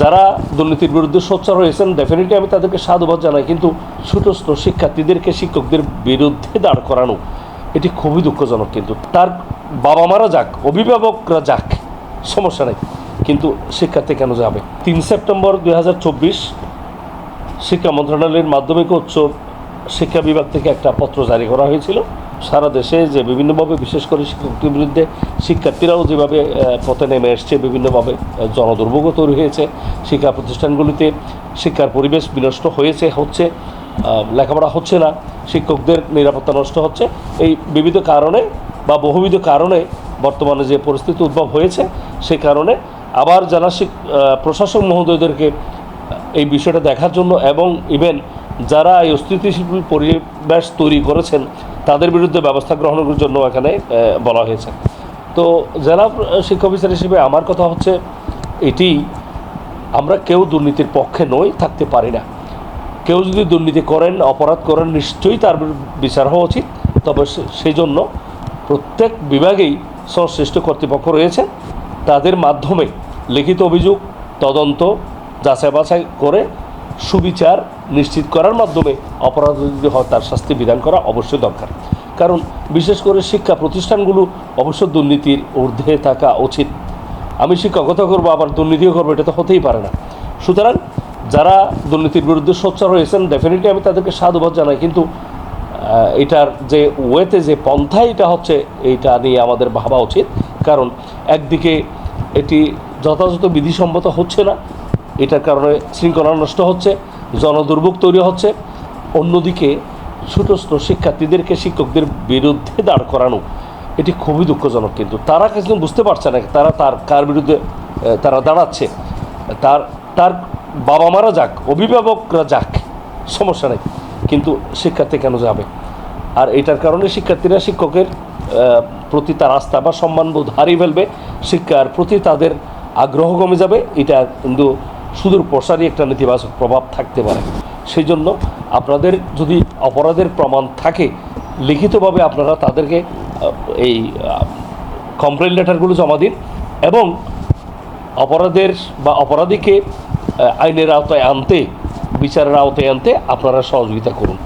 যারা দুর্নীতির বিরুদ্ধে সোচ্চার হয়েছেন ডেফিনেটলি আমি তাদেরকে সাধুবাদ জানাই, কিন্তু ছোটস্থ শিক্ষার্থীদেরকে, শিক্ষকদের বিরুদ্ধে দাঁড় করানো, এটি খুবই দুঃখজনক কিন্তু। তার বাবা মারা যাক, অভিভাবকরা যাক, সমস্যা নেই, কিন্তু শিক্ষার্থী কেন যাবে? তিন সেপ্টেম্বর দু হাজার চব্বিশ শিক্ষা মন্ত্রণালয়ের মাধ্যমিক উচ্চ শিক্ষা বিভাগ থেকে একটা পত্র জারি করা হয়েছিল। সারা দেশে যে বিভিন্নভাবে বিশেষ করে শিক্ষকদের বিরুদ্ধে শিক্ষার্থীরাও যেভাবে পথে নেমে এসছে বিভিন্নভাবে আহ, জনদুর্ভোগও তৈরি হয়েছে। শিক্ষা প্রতিষ্ঠানগুলিতে শিক্ষার পরিবেশ বিনষ্ট হয়েছে হচ্ছে লেখাপড়া হচ্ছে না শিক্ষকদের নিরাপত্তা নষ্ট হচ্ছে। এই বিবিধ কারণে বা বহুবিধ কারণে বর্তমানে যে পরিস্থিতি উদ্ভব হয়েছে সে কারণে আবার যারা প্রশাসক মহোদয়দেরকে এই বিষয়টা দেখার জন্য এবং ইভেন যারা এই অস্থিতিশীল পরিবেশ তৈরি করেছেন, তাদের বিরুদ্ধে ব্যবস্থা গ্রহণের জন্য এখানে বলা হয়েছে। তো জেলা শিক্ষা অফিসার হিসেবে আমার কথা হচ্ছে, এটি আমরা কেউ দুর্নীতির পক্ষে নই, থাকতে পারি না। কেউ যদি দুর্নীতি করেন, অপরাধ করেন, নিশ্চয়ই তার বিচার হওয়া উচিত। তবে সেই জন্য প্রত্যেক বিভাগেই সংশ্লিষ্ট কর্তৃপক্ষ রয়েছে। তাদের মাধ্যমে লিখিত অভিযোগ, তদন্ত যাচাই বাছাই করে সুবিচার নিশ্চিত করার মাধ্যমে অপরাধ যদি হয়, তার শাস্তি বিধান করা অবশ্যই দরকার। কারণ বিশেষ করে শিক্ষা প্রতিষ্ঠানগুলো অবশ্য দুর্নীতির ঊর্ধ্বে থাকা উচিত। আমি শিক্ষকতা করব, আবার দুর্নীতিও করব, এটা তো হতেই পারে না। সুতরাং যারা দুর্নীতির বিরুদ্ধে সোচ্চার হয়েছেন ডেফিনেটলি আমি তাদেরকে সাধুবাদ জানাই, কিন্তু এটার যে ওয়েতে যে পন্থা, এটা হচ্ছে, এইটা নিয়ে আমাদের ভাবা উচিত। কারণ একদিকে এটি যথাযথ বিধিসম্মত হচ্ছে না, এটার কারণে শৃঙ্খলা নষ্ট হচ্ছে জনদুর্ভোগ তৈরি হচ্ছে। অন্যদিকে ছোটস্থ শিক্ষার্থীদেরকে শিক্ষকদের বিরুদ্ধে দাঁড় করানো, এটি খুবই দুঃখজনক কিন্তু। তারা কিছু বুঝতে পারছে না, তারা তার, কার বিরুদ্ধে তারা দাঁড়াচ্ছে। তার তার বাবা মারা যাক, অভিভাবকরা যাক, সমস্যা নেই। কিন্তু শিক্ষার্থী কেন যাবে? আর এটার কারণে শিক্ষার্থীরা শিক্ষকের প্রতি তার আস্থা বা সম্মানবোধ হারিয়ে ফেলবে। শিক্ষার প্রতি তাদের আগ্রহ কমে যাবে। এটা কিন্তু সুদূর প্রসারী একটা নেতিবাচক প্রভাব থাকতে পারে। সেই জন্য আপনাদের যদি অপরাধের প্রমাণ থাকে, লিখিতভাবে আপনারা তাদেরকে এই কমপ্লেন লেটারগুলো জমা দিন এবং অপরাধের বা অপরাধীকে আইনের আওতায় আনতে, বিচারের আওতায় আনতে আপনারা সহযোগিতা করুন।